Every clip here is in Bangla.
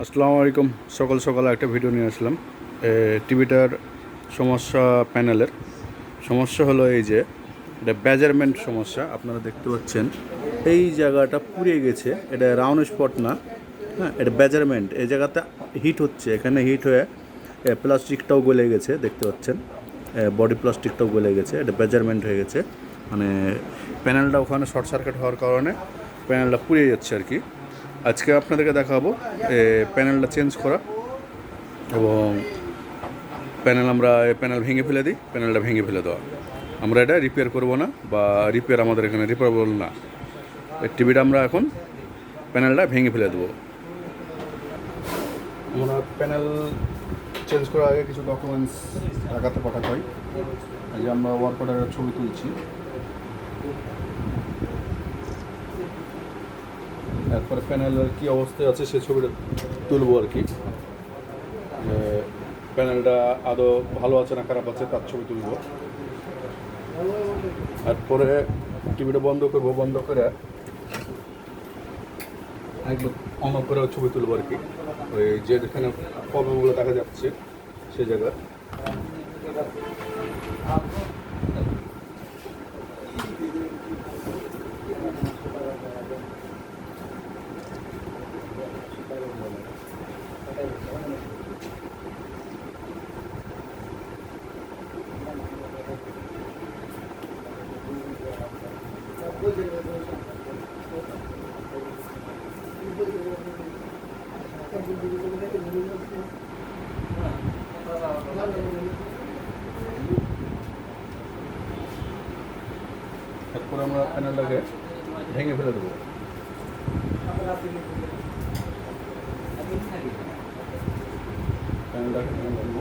আসসালামু আলাইকুম। সকাল সকালে একটা ভিডিও নিয়ে আসলাম। টিভিটার সমস্যা প্যানেলের। সমস্যা হলো এই যে, এটা ব্যাজারমেন্ট সমস্যা, আপনারা দেখতে পাচ্ছেন। এই জায়গাটা পুড়ে গেছে। এটা রাউন্ড স্পট না। হ্যাঁ এটা ব্যাজারমেন্ট এই জায়গাতে হিট হচ্ছে। এখানে হিট হয়ে প্লাস্টিকটাও গলে গেছে, দেখতে পাচ্ছেন। বডি প্লাস্টিকটাও গলে গেছে। এটা ব্যাজারমেন্ট হয়ে গেছে। মানে প্যানেলটা ওখানে শর্ট সার্কিট হওয়ার কারণে, প্যানেলটা পুড়ে যাচ্ছে আর কি। আজকে আপনাদেরকে দেখাবো প্যানেলটা চেঞ্জ করা এবং প্যানেল আমরা প্যানেল ভেঙে ফেলে দিই, প্যানেলটা ভেঙে ফেলে দেওয়া। আমরা এটা রিপেয়ার করব না বা রিপেয়ার আমাদের এখানে রিপেয়ারেবল না। টিভিটা আমরা এখন প্যানেলটা ভেঙে ফেলে দেবো। আমরা প্যানেল চেঞ্জ করার আগে কিছু ডকুমেন্টস ঢাকাতে পাঠাতে হয়। আমরা ওয়ার্ক অর্ডারের ছবি তুলছি। তারপরে প্যানেলের কী অবস্থায় আছে সে ছবিটা তুলবো আর কি। প্যানেলটা আদৌ ভালো আছে না খারাপ আছে তার ছবি তুলবো। তারপরে টিভিটা বন্ধ করব, বন্ধ করে একদম অন করে ছবি তুলবো আর কি। ওই যেখানে প্রবলেমগুলো দেখা যাচ্ছে সে জায়গায়। তারপরে আমরা প্যানেলটাকে ভেঙে ফেলে দেবো। প্যানেলটাকে ভেঙে ফেলব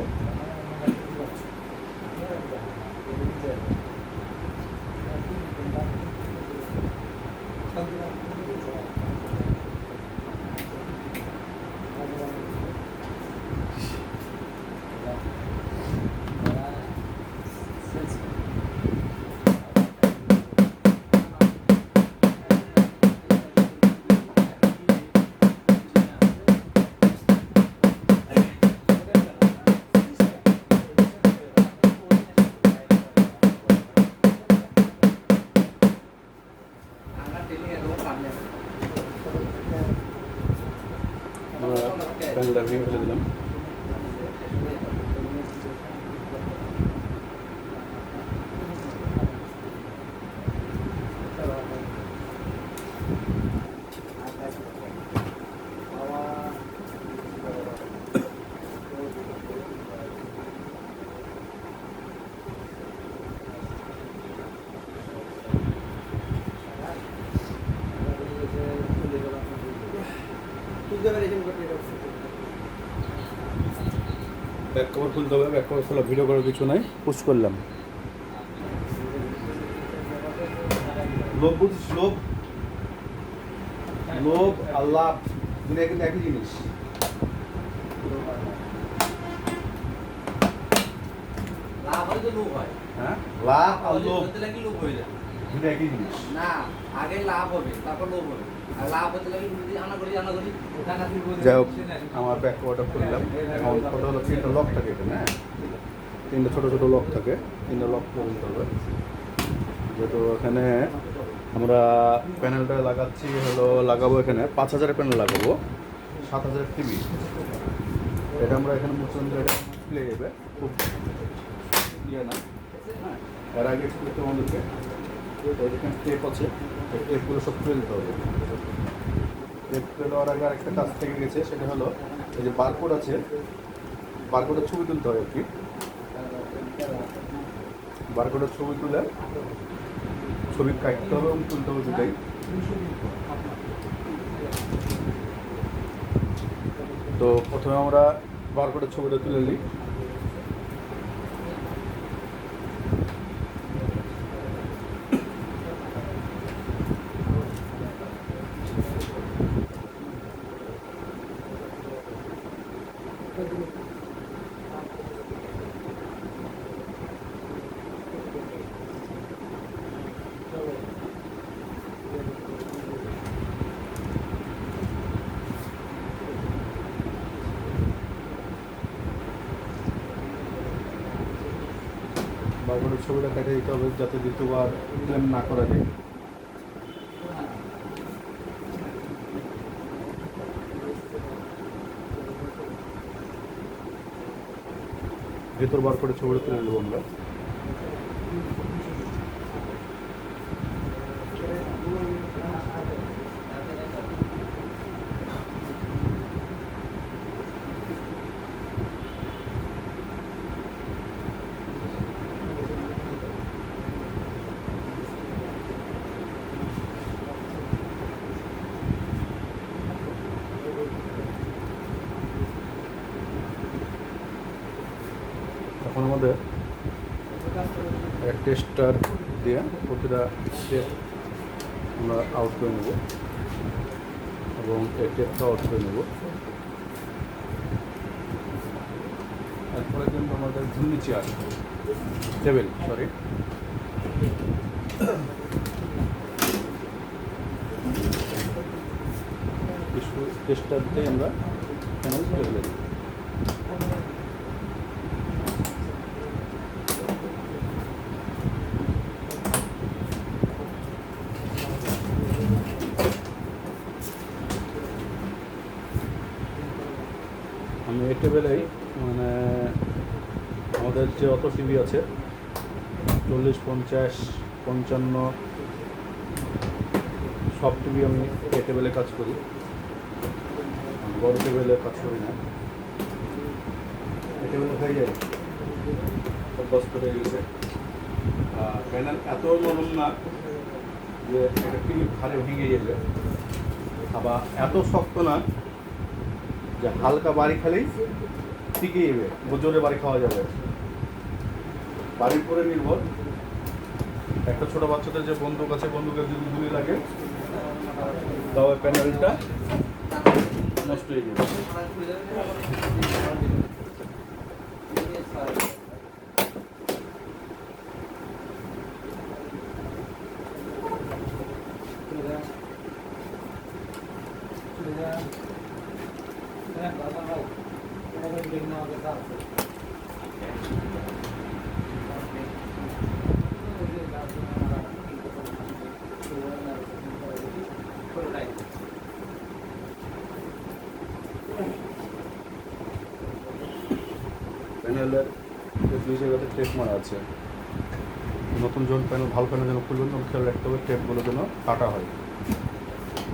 ব্যাক কভার খুলতে হবে ব্যাক কভার খোলা ভিডিও করার কিছু নাই। পুশ করলাম। লোভ বুঝিস লোভ? লোভ লাভ দুটো কিন্তু একই জিনিস। লাভ হলে তো লোভ হয়। হ্যাঁ? লাভ আর লোভ। হয়ে দুটো একই জিনিস। না আগে লাভ হবে তারপর লোভ হবে। যাই হোক আমার ব্যাক কভারটা খুললাম। এখন কথা হলো তিনটা লক থাকে এখানে হ্যাঁ? তিনটা ছোটো ছোটো লক থাকে তিনটা লক করে দিতে হবে। যেহেতু এখানে আমরা প্যানেলটা লাগাচ্ছি হলো লাগাবো এখানে পাঁচ হাজারের প্যানেল লাগাবো সাত হাজার টিভি এটা আমরা এখানে মুসলিম খুলে যাবে খুব ইয়ে না হ্যাঁ? এর আগে একটু তোমাদেরকে এই যেখানে টেপ আছে টেপগুলো সব খুলে দিতে হবে। খুলে দেওয়ার আগে আরেকটা কাজ থেকে গেছে, সেটা হলো এই যে বারকোড আছে বারকোডের ছবি তুলতে হবে আর কি। বারকোডের ছবি তুলে ছবি কাটতে হবে এবং তুলতে হবে দুটাই। তো প্রথমে আমরা বারকোডের ছবিটা তুলে নিই। বারবারের ছবিটা কেটে দিতে হবে যাতে দ্বিতীয়বার ক্লেম না করা যায়। ভেতর বার করে ছবিটা তুলে নেব আমরা এখন আমাদের টেস্টার দিয়ে প্রতিটা আমরা আউট করে নেব এবং টেপটা আউট করে নেব তারপরে কিন্তু আমাদের ঘূর্ণি চেয়ার টেবিল সরি টেস্টার দিয়ে আমরা প্যানেল তুলে ফেলে দিই আমি এই টেবিলেই মানে আমাদের যে অত টিভি আছে, চল্লিশ, পঞ্চাশ, পঞ্চান্ন, সব টিভি আমি এই টেবিলে কাজ করি। বড় টেবিলে কাজ করি না। এই টেবিলে হয়ে যায়। অভ্যাস করে গেছে। প্যানেল এত নরম না যে একটা টিভি ঘাড়ে ভেঙে যাবে আবার এত শক্ত না যে হালকা বাড়ি খালেই টিকে যাবে জোরে বাড়ি খাওয়া যাবে। বাড়ির উপরে নির্ভর। একটা ছোট বাচ্চাদের যে বন্দুক আছে, বন্দুকের যদি গুলি লাগে তবে প্যানেলটা নষ্ট হয়ে যাবে। প্যানেলের দুই জায়গাতে টেপ মারা আছে। নতুন যখন প্যানেল ভালো প্যানেল যেন খুলবেন, তখন খেয়াল রাখতে হবে টেপগুলো যেন কাটা হয়।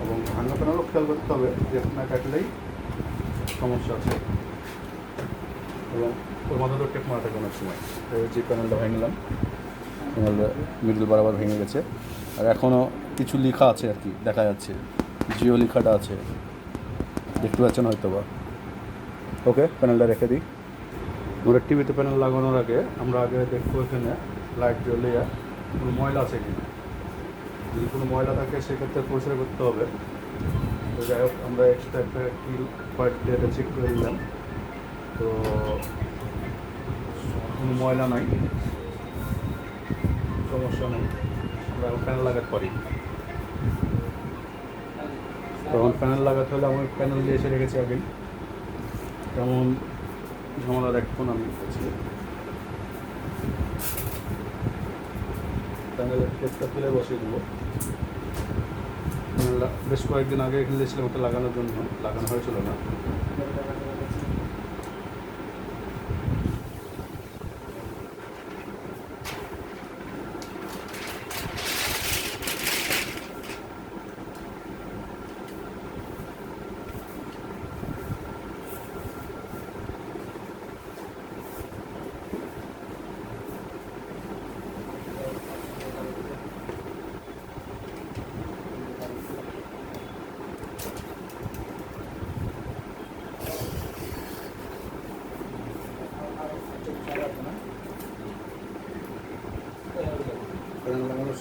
এবং ভাঙা প্যানেলও খেয়াল করতে হবে টেপ না কাটলেই সমস্যা আছে। এবং ওর তো টেপ মারা থাকে অনেক সময়। যে প্যানেলটা ভেঙলাম প্যানেলটা মিডল বরাবর ভেঙে গেছে। আর এখনও কিছু লেখা আছে আর কি, দেখা যাচ্ছে। জিও লেখাটা আছে। দেখতে পাচ্ছেন হয়তো বা ওকে প্যানেলটা রেখে দিই। আমরা টিভিতে প্যানেল লাগানোর আগে আমরা আগে দেখব এখানে লাইট জ্বলে কোনো ময়লা আছে কিনা। যদি কোনো ময়লা থাকে, সেক্ষেত্রে পরিষ্কার করতে হবে। তো যাই হোক, আমরা এক্সট্রা একটা কিল হোয়াইট ডেটা চেক করে দিলাম তো কোনো ময়লা নাই। সমস্যা নেই। আমরা প্যানেল লাগাতে পারি। তখন প্যানেল লাগাতে হলে আমি প্যানেল দিয়ে এসে রেখেছি আগেই। তেমন ঝামেলার এক ফোন আমি আছি। প্যানেলের কেসটা তুলে বসিয়ে দেবো। বেশ কয়েকদিন আগে এখানে দিয়েছিলাম ওটা লাগানোর জন্য। লাগানো হয়েছিল না।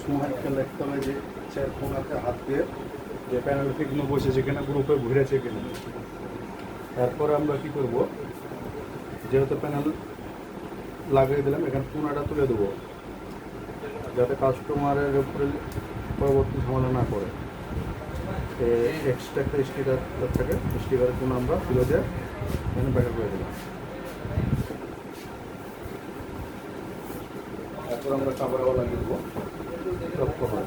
লাগানোর সময় হবে যে চার কোনাতে হাত দিয়ে যে প্যানেল ঠিকনো বসেছে কিনা গ্রুপে ঘুরেছে কিনা। তারপরে আমরা কি করব? যেহেতু প্যানেল লাগিয়ে দিলাম, এখানে কোনাটা তুলে দেবো। যাতে কাস্টমারের উপরে পরবর্তী ঝামেলা না করে। এক্সট্রা একটা স্টিকার থাকে স্টিকারের কোনো আমরা তুলে দিয়ে এখানে ব্যাখ্যা করে দিলাম। তারপর আমরা কাপড় লাগিয়ে দেবো। লক্ষ্য হয়।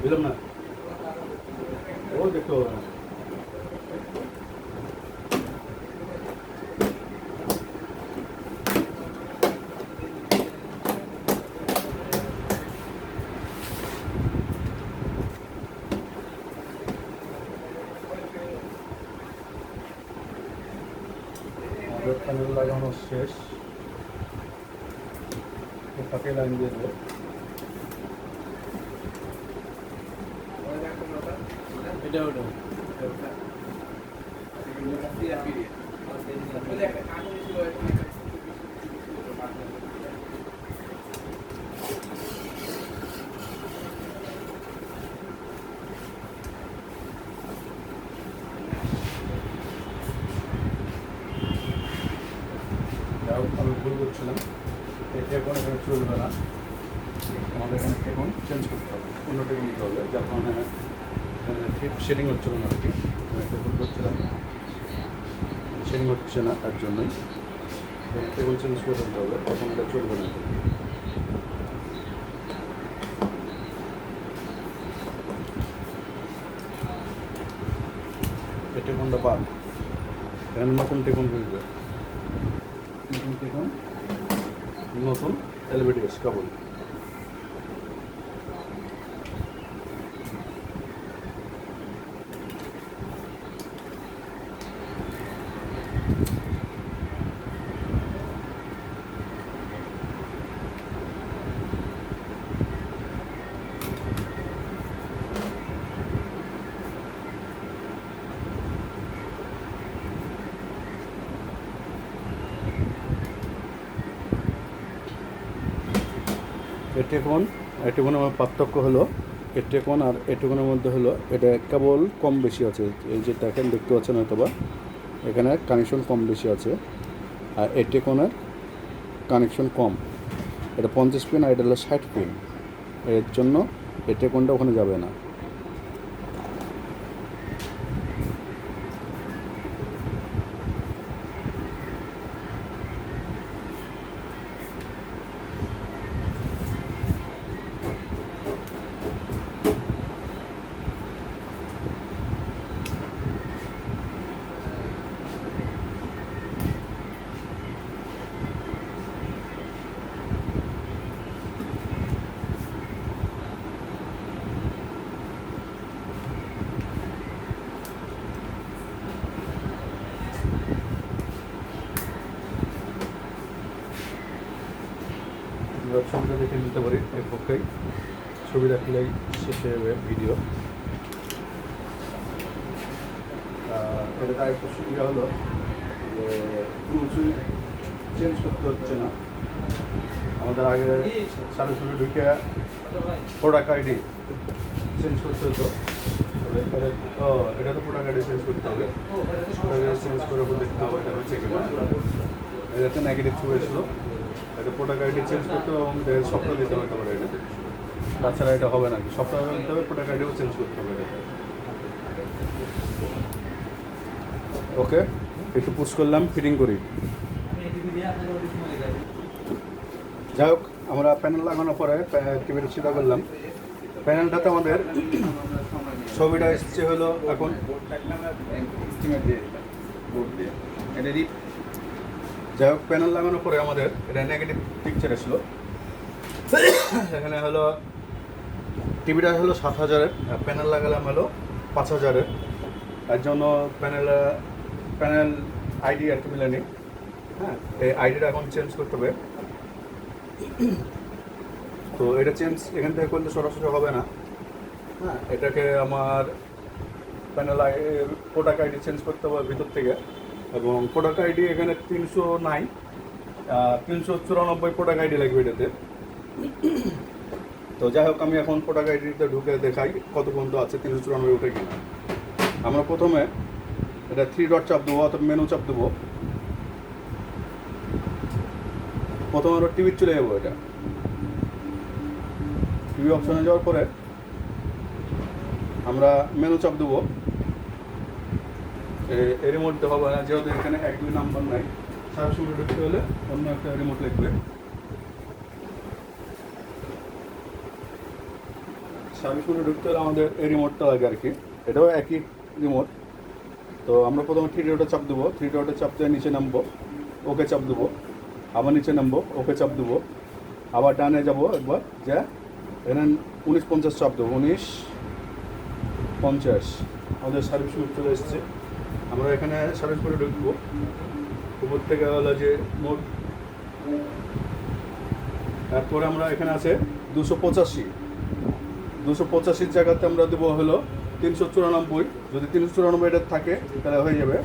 বুঝলাম না? ও দেখতে হবে না। শেষ। ফাঁকে লাইন দিয়ে দেবো এটা ওটা যাও আমি ভুল করছিলাম এটা এখন এখানে চলবে না। আমাদের এখানে এখন চেঞ্জ করতে হবে অন্য টেবিল নিতে হবে, যার কারণে ঠিক শেডিং হচ্ছিল না আর কি। একটা ভুল করছিলাম শেডিং হচ্ছে না তার জন্যই। টেবিল চেঞ্জ করে ফেলতে হবে, তখন এটা চলবে না। এটা কোনটা বাদ এখানে নতুন টেকুন বুঝবে নতুন টেকুন? নতুন এলিভেটিভস কেবল এটেকন এটুকুন আমার পার্থক্য হলো এটুকুন আর এটুকুনের মধ্যে হলো এটা কেবল কম বেশি আছে, এই যে দেখেন, দেখতে পাচ্ছেন হয়তো বা এখানে কানেকশন কম বেশি আছে আর এটুকুনের কানেকশন কম। এটা পঞ্চাশ পিন আর এটা হলো ষাট পিন এর জন্য এটুকুনটা ওখানে যাবে না। আমরা ছবিটা দেখে নিতে পারি এর পক্ষেই। ছবি দেখলেই শেষে হবে ভিডিও। এটা একটা সুবিধা হলো যে কোনো কিছু চেঞ্জ করতে হচ্ছে না। আমাদের আগে সরাসরি ঢুকে প্রোডাক্ট আইডি চেঞ্জ করতে হতো। এটা তো প্রোডাক্ট আইডি চেঞ্জ করতে হবে। চেঞ্জ করে দেখতে হবে এটা হচ্ছে কিনা। এটাতে নেগেটিভ ছবি এসেছিল এটা প্রোডাক্ট আইডি চেঞ্জ করতে হবে? এবং সফটওয়্যার দিতে হতে পারে এটা। তাছাড়া এটা হবে না সফটওয়্যার দিতে হবে প্রোডাক্ট আইডিও চেঞ্জ করতে হবে এটাতে ওকে একটু পুশ করলাম ফিটিং করি। যাই হোক, আমরা প্যানেল লাগানোর পরে টিভিটা সিধা করলাম। প্যানেলটাতে আমাদের ছবিটা এসছে হলো এখন। যাই হোক প্যানেল লাগানোর পরে আমাদের এটা নেগেটিভ পিকচার এসলো। এখানে হলো টিভিটা হলো সাত হাজারের প্যানেল লাগালাম হলো পাঁচ হাজারের। তার জন্য প্যানেল প্যানেল আইডি আর কি মিলেনি হ্যাঁ এই আইডিটা এখন চেঞ্জ করতে হবে। তো এটা চেঞ্জ এখান থেকে করলে সরাসরি হবে না। হ্যাঁ এটাকে আমার প্যানেল আই প্রোডাক্ট আইডি চেঞ্জ করতে হবে ভিতর থেকে। এবং প্রোডাক্ট আইডি এখানে তিনশো নাই তিনশো চুরানব্বই প্রোডাক্ট আইডি লাগবে এটাতে। তো যাই হোক, আমি এখন প্রোডাক্ট আইডিতে ঢুকে দেখাই কত পর্যন্ত আছে, তিনশো চুরানব্বই উঠে কিনা। আমরা প্রথমে এটা থ্রি ডট চাপ দেবো অথবা মেনু চাপ দেবো। প্রথমে আমরা টিভির চলে যাব এটা। টিভি অপশনে যাওয়ার পরে আমরা মেনু চাপ দেবো। এর মধ্যে হবে না, যেহেতু এখানে এক, দুই নাম্বার নাই। সার্ভিস মোডে ঢুকতে হলে অন্য একটা রিমোট লাগবে। সার্ভিস মোডে ঢুকতে হলে আমাদের এই রিমোটটা লাগে আর কি। এটাও একই রিমোট তো আমরা প্রথমে থ্রি ডটে চাপ দেবো। থ্রি ডটে চাপ দিয়ে নিচে নামবো। ওকে চাপ দেবো। আবার নিচে নামবো। ওকে চাপ দেবো। আবার ডানে যাব একবার। যে এখানে উনিশ পঞ্চাশ চাপ দেবো। উনিশ পঞ্চাশ। আমাদের সার্ভিস চলে এসেছে। আমরা এখানে সার্ভিস করে ঢুকবো। উপর থেকে হলো যে মোট। তারপরে আমরা এখানে আছে দুশো পঁচাশি। দুশো পঁচাশির জায়গাতে আমরা দেবো হলো তিনশো চুরানব্বই। যদি তিনশো চুরানব্বই এটা থাকে, তাহলে হয়ে যাবে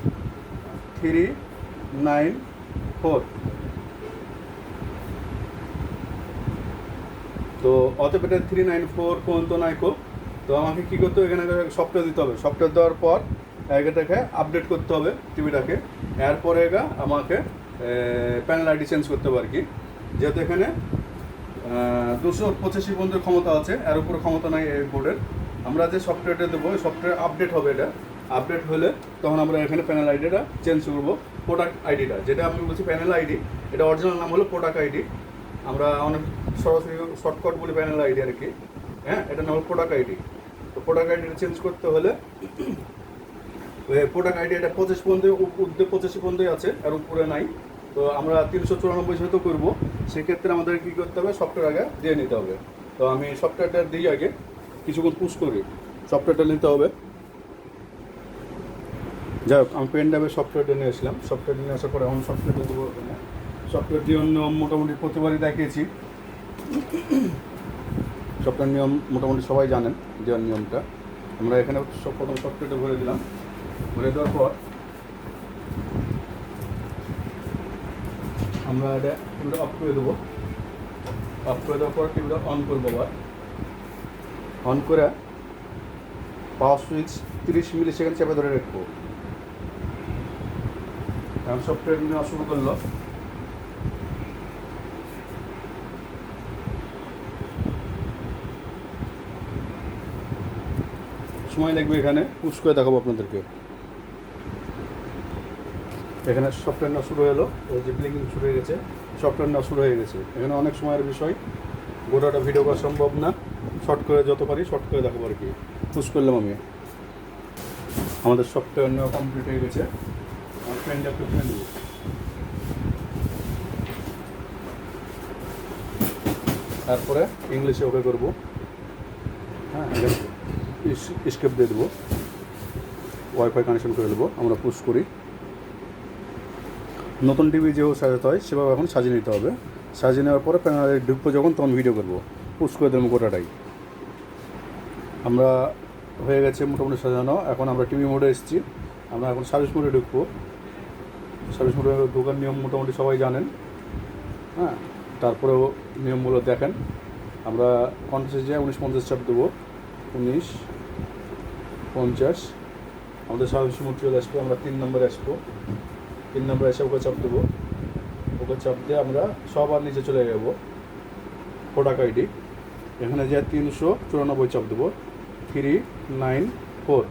থ্রি নাইন ফোর। তো অতএব এটা থ্রি নাইন ফোর পর্যন্ত নাইকো। তো আমাকে কী করতে হবে? এখানে সফটওয়্যার দিতে হবে। সফটওয়্যার দেওয়ার পর এটাকে আপডেট করতে হবে টিভিটাকে এরপরে এগা আমাকে প্যানেল আইডি চেঞ্জ করতে হবে আর কি। যেহেতু এখানে দুশো পঁচাশি পর্যন্ত ক্ষমতা আছে, এর উপর ক্ষমতা নাই এই বোর্ডের আমরা যে সফটওয়্যারটা দেবো সফটওয়্যার আপডেট হবে এটা। আপডেট হলে তখন আমরা এখানে প্যানেল আইডিটা চেঞ্জ করব প্রোডাক্ট আইডিটা যেটা আমি বলছি প্যানেল আইডি এটা অরিজিনাল নাম হলো প্রোডাক্ট আইডি আমরা অনেক সরাসরি শর্টকাট বলি প্যানেল আইডি আর কি। হ্যাঁ এটা নাম হলো প্রোডাক্ট আইডি তো প্রোডাক্ট আইডিটা চেঞ্জ করতে হলে প্রোডাক্ট আইডি এটা পঁচিশ পর্যন্ত উর্ধে পঁচাশি পর্যন্তই আছে, আর উপরে নাই। তো আমরা তিনশো চুরানব্বই যেহেতু করব, সেক্ষেত্রে আমাদের কী করতে হবে? সফটওয়্যার আগে দিয়ে নিতে হবে। তো আমি সফটওয়্যারটা দিই আগে, কিছুক্ষণ পুশ করি সফটওয়্যারটা নিতে হবে। যাই হোক, আমি পেন ড্রাইভের সফটওয়্যারটা নিয়ে আসলাম। সফটওয়্যার নিয়ে আসার পরে এখন সফটওয়্যারটা দেবো সফটওয়্যার নিয়ম মোটামুটি প্রতিবারই দেখিয়েছি। সফটওয়্যার নিয়ম মোটামুটি সবাই জানেন, দেওয়ার নিয়মটা। আমরা এখানে সব প্রথম সফটওয়্যারটা ভরে দিলাম। ভরে দেওয়ার পর আমরা এটা টিভিটা অফ করে দেবো। অফ করে দেওয়ার পর টিভিটা অন করব আবার। অন করে পাওয়ার সুইচ তিরিশ মিলি সেকেন্ড চেপে ধরে রাখব এখন সফটওয়্যার নেওয়া শুরু করল। সময় লাগবে এখানে। পুশ করে দেখাবো আপনাদেরকে। এখানে সফটওয়্যার নেওয়া শুরু হলো ওই যে ব্লিঙ্কিং শুরু হয়ে গেছে সফটওয়্যার নেওয়া শুরু হয়ে গেছে। এখানে অনেক সময়ের বিষয় গোটাটা ভিডিও করা সম্ভব না শর্ট করে যত পারি শর্ট করে দেখাবো আর কি। পুশ করলাম আমি। আমাদের সফটওয়্যার নেওয়া কমপ্লিট হয়ে গেছে। আমার ফ্রেন্ড একটু ফ্রেন্ড তারপরে ইংলিশে ওকে করব। হ্যাঁ স্কেপ দিয়ে দেবো। ওয়াইফাই কানেকশন করে দেবো, আমরা পুশ করি। নতুন টিভি যেভাবে সাজাতে হয়, সেভাবে এখন সাজিয়ে নিতে হবে। সাজিয়ে নেওয়ার পরে প্যানেলে ঢুকবো যখন, তখন ভিডিও করব। পুশ করে দেবো গোটাটাই। আমরা হয়ে গেছে মোটামুটি সাজানো। এখন আমরা টিভি মোডে এসেছি। আমরা এখন সার্ভিস মোডে ঢুকবো। সার্ভিস মোডে ঢোকার নিয়ম মোটামুটি সবাই জানেন। হ্যাঁ তারপরেও নিয়মগুলো দেখেন। আমরা পঞ্চাশ যে উনিশ পঞ্চাশ চাপ দেবো। উনিশ, পঞ্চাশ। আমাদের সার্ভিস মোড চলে আসবে। আমরা তিন নম্বরে আসব। তিন নম্বর এসে ওকে চাপ দেবো। ওকে চাপ দিয়ে আমরা সবার নিচে চলে যাব। প্রোডাক্ট আইডি এখানে যে তিনশো চুরানব্বই চাপ দেবো। থ্রি নাইন ফোর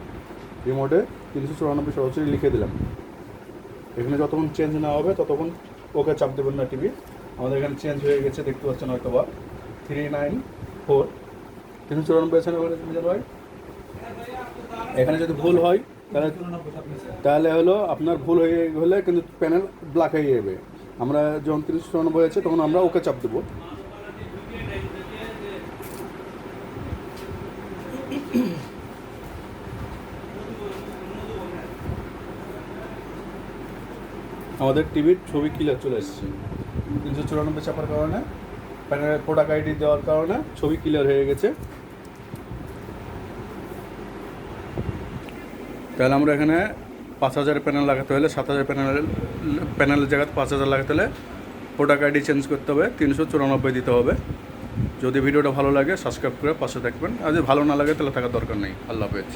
রিমোটে তিনশো চুরানব্বই সরাসরি লিখে দিলাম। এখানে যতক্ষণ চেঞ্জ না হবে, ততক্ষণ ওকে চাপ দেবেন না টিভি আমাদের এখানে চেঞ্জ হয়ে গেছে, দেখতে পাচ্ছেন হয়তো বা থ্রি নাইন ফোর তিনশো চুরানব্বই আছে ওখানে এখানে যদি ভুল হয় তাহলে তাহলে হলো আপনার ভুল হয়ে হলে কিন্তু প্যানেল ব্ল্যাক হয়ে যাবে। আমরা যখন তিনশো চুরানব্বই আছে তখন আমরা ওকে চাপ দেবো। আমাদের টিভির ছবি ক্লিয়ার চলে এসেছে। তিনশো চুরানব্বই চাপার কারণে প্যানেলের প্রোডাক্ট আইডি দেওয়ার কারণে ছবি ক্লিয়ার হয়ে গেছে। তাহলে আমরা এখানে পাঁচ হাজার প্যানেল লাগাতে হলে, সাত হাজার প্যানেল প্যানেলের জায়গাতে পাঁচ হাজার লাগাতে হলে প্রোডাক্ট আইডি চেঞ্জ করতে হবে, তিনশো চুরানব্বই দিতে হবে। যদি ভিডিওটা ভালো লাগে সাবস্ক্রাইব করে পাশে থাকবেন। আর যদি ভালো না লাগে, তাহলে থাকার দরকার নেই। আল্লাহ হাফেজ।